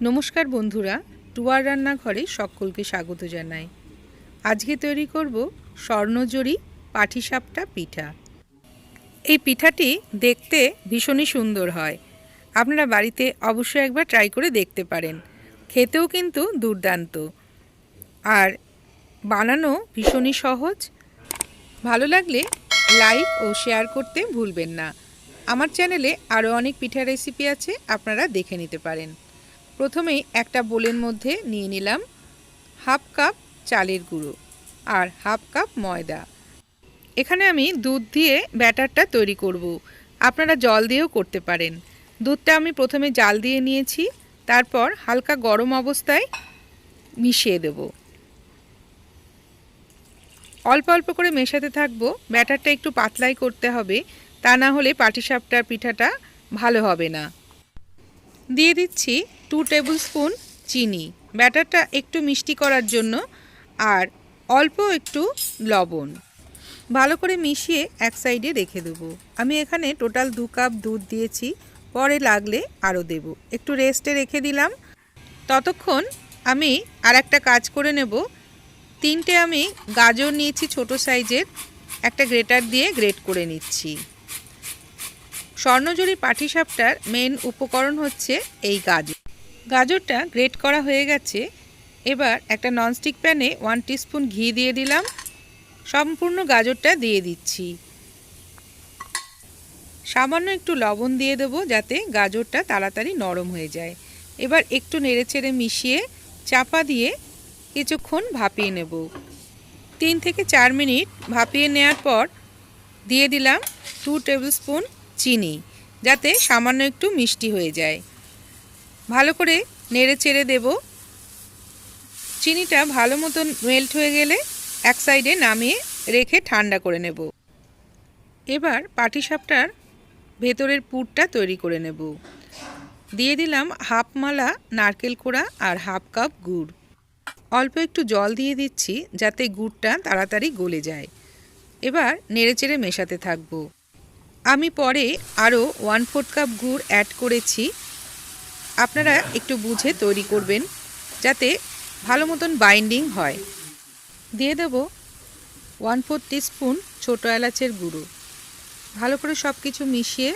নমস্কার বন্ধুরা, টুয়ার রান্নাঘরে সকলকে স্বাগত জানাই। আজকে তৈরি করব স্বর্ণজরি পাটিসাপটা পিঠা। এই পিঠাটি দেখতে ভীষণই সুন্দর হয়। আপনারা বাড়িতে অবশ্যই একবার ট্রাই করে দেখতে পারেন। খেতেও কিন্তু দুর্দান্ত। আর বানানো ভীষণই সহজ। ভালো লাগলে লাইক ও শেয়ার করতে ভুলবেন না। আমার চ্যানেলে আরও অনেক পিঠা রেসিপি আছে, আপনারা দেখে নিতে পারেন। প্রথমেই একটা বোলের মধ্যে নিয়ে নিলাম হাফ কাপ চালের গুঁড়ো আর হাফ কাপ ময়দা। এখানে আমি দুধ দিয়ে ব্যাটারটা তৈরি করব। আপনারা জল দিয়েও করতে পারেন। দুধটা আমি প্রথমে জাল দিয়ে নিয়েছি, তারপর হালকা গরম অবস্থায় মিশিয়ে দেব। অল্প অল্প করে মেশাতে থাকব। ব্যাটারটা একটু পাতলাই করতে হবে, তা না হলে পাটিসাপটার পিঠাটা ভালো হবে না। দিয়ে দিচ্ছি টু টেবিল স্পুন চিনি। ব্যাটারটা একটু মিষ্টি করার জন্য আর অল্প একটু লবণ। ভালো করে মিশিয়ে এক সাইডে রেখে দেবো। আমি এখানে টোটাল দু কাপ দুধ দিয়েছি, পরে লাগলে আরও দেব। একটু রেস্টে রেখে দিলাম। ততক্ষণ আমি আর একটা কাজ করে নেব। তিনটে আমি গাজর নিয়েছি ছোট সাইজের, একটা গ্রেটার দিয়ে গ্রেট করে নিচ্ছি। স্বর্ণজুরি পাটিসাপটার মেন উপকরণ হচ্ছে এই গাজর। গাজরটা গ্রেট করা হয়ে গেছে। এবার একটা ননস্টিক প্যানে ওয়ান টিস্পুন ঘি দিয়ে দিলাম। সম্পূর্ণ গাজরটা দিয়ে দিচ্ছি। সামান্য একটু লবণ দিয়ে দেবো যাতে গাজরটা তাড়াতাড়ি নরম হয়ে যায়। এবার একটু নেড়েচেড়ে মিশিয়ে চাপা দিয়ে কিছুক্ষণ ভাপিয়ে নেব। তিন থেকে চার মিনিট ভাপিয়ে নেওয়ার পর দিয়ে দিলাম টু টেবিল স্পুন চিনি, যাতে সামান্য একটু মিষ্টি হয়ে যায়। ভালো করে নেড়ে চেড়ে দেব। চিনিটা ভালো মতন মেল্ট হয়ে গেলে এক সাইডে নামিয়ে রেখে ঠান্ডা করে নেব। এবার পাটিসাপটার ভেতরের পুরটা তৈরি করে নেব। দিয়ে দিলাম হাফ মালা নারকেল কোড়া আর হাফ কাপ গুড়। অল্প একটু জল দিয়ে দিচ্ছি যাতে গুড়টা তাড়াতাড়ি গলে যায়। এবার নেড়েচেড়ে মেশাতে থাকব। আমি পরে আরও ওয়ান ফোর্থ কাপ গুড় অ্যাড করেছি। আপনারা একটু বুঝে তৈরি করবেন যাতে ভালো মতন বাইন্ডিং হয়। দিয়ে দেব ওয়ান ফোর্থ স্পুন ছোটো এলাচের গুঁড়ো। ভালো করে সব কিছু মিশিয়ে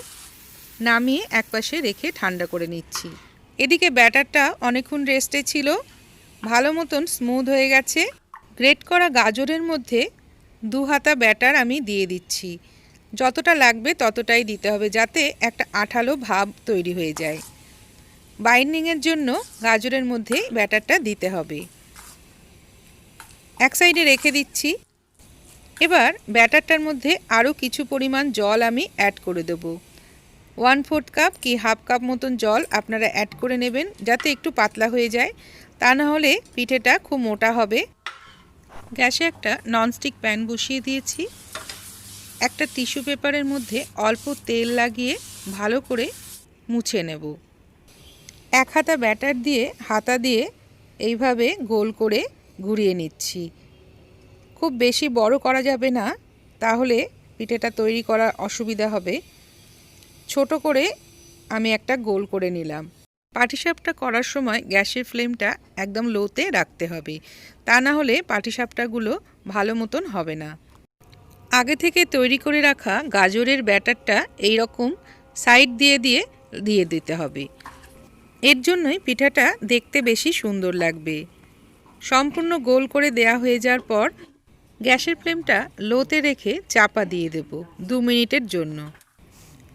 নামিয়ে একপাশে রেখে ঠান্ডা করে নিচ্ছি। এদিকে ব্যাটারটা অনেকক্ষণ রেস্টে ছিল। ভালো মতন স্মুথ হয়ে গেছে। গ্রেট করা গাজরের মধ্যে দু হাতা ব্যাটার আমি দিয়ে দিচ্ছি। যতটা লাগবে ততটাই দিতে হবে যাতে একটা আঠালো ভাব তৈরি হয়ে যায়। বাইন্ডিংয়ের জন্য গাজরের মধ্যে ব্যাটারটা দিতে হবে। এক সাইডে রেখে দিচ্ছি। এবার ব্যাটারটার মধ্যে আরও কিছু পরিমাণ জল আমি অ্যাড করে দেব। ওয়ান ফোর্থ কাপ কি হাফ কাপ মতন জল আপনারা অ্যাড করে নেবেন যাতে একটু পাতলা হয়ে যায়। তা না হলে পিঠেটা খুব মোটা হবে। গ্যাসে একটা ননস্টিক প্যান বসিয়ে দিয়েছি। একটা টিস্যু পেপারের মধ্যে অল্প তেল লাগিয়ে ভালো করে মুছে নেব। এক হাতা ব্যাটার দিয়ে হাতা দিয়ে এইভাবে গোল করে ঘুরিয়ে নিচ্ছি। খুব বেশি বড় করা যাবে না, তাহলে পিঠেটা তৈরি করা অসুবিধা হবে। ছোট করে আমি একটা গোল করে নিলাম। পাটিসাপটা করার সময় গ্যাসের ফ্লেমটা একদম লোতে রাখতে হবে। তা না হলে পাটিসাপটাগুলো ভালো মতন হবে না। আগে থেকে তৈরি করে রাখা গাজরের ব্যাটারটা এই রকম সাইড দিয়ে দিয়ে দিয়ে দিতে হবে। এর জন্যই পিঠাটা দেখতে বেশি সুন্দর লাগবে। সম্পূর্ণ গোল করে দেয়া হয়ে যাওয়ার পর গ্যাসের ফ্লেমটা লোতে রেখে চাপা দিয়ে দেব দু মিনিটের জন্য।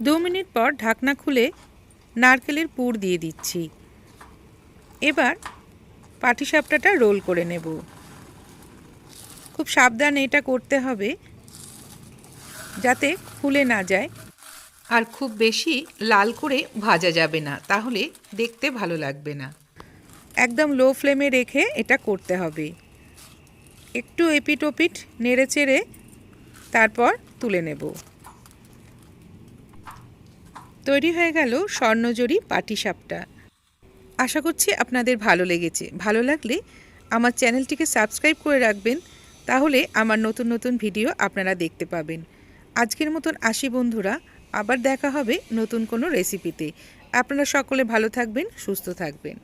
দু মিনিট পর ঢাকনা খুলে নারকেলের পুর দিয়ে দিচ্ছি। এবার পাটিসাপটাটা রোল করে নেব। খুব সাবধানে এটা করতে হবে। যাতে খুলে না যায়। আর খুব বেশি লাল করে ভাজা যাবে না তাহলে দেখতে ভালো লাগবে না। একদম লো ফ্লেমে রেখে এটা করতে হবে। একটু এপিট ওপিট নেড়ে চেড়ে তারপর তুলে নেব। তৈরি হয়ে গেল স্বর্ণজরি পাটিসাপটা। আশা করছি আপনাদের ভালো লেগেছে। ভালো লাগলে আমার চ্যানেলটিকে সাবস্ক্রাইব করে রাখবেন তাহলে আমার নতুন নতুন ভিডিও আপনারা দেখতে পাবেন। আজকের মতন আসি বন্ধুরা, আবার দেখা হবে নতুন কোনো রেসিপিতে আপনারা সকলে ভালো থাকবেন, সুস্থ থাকবেন।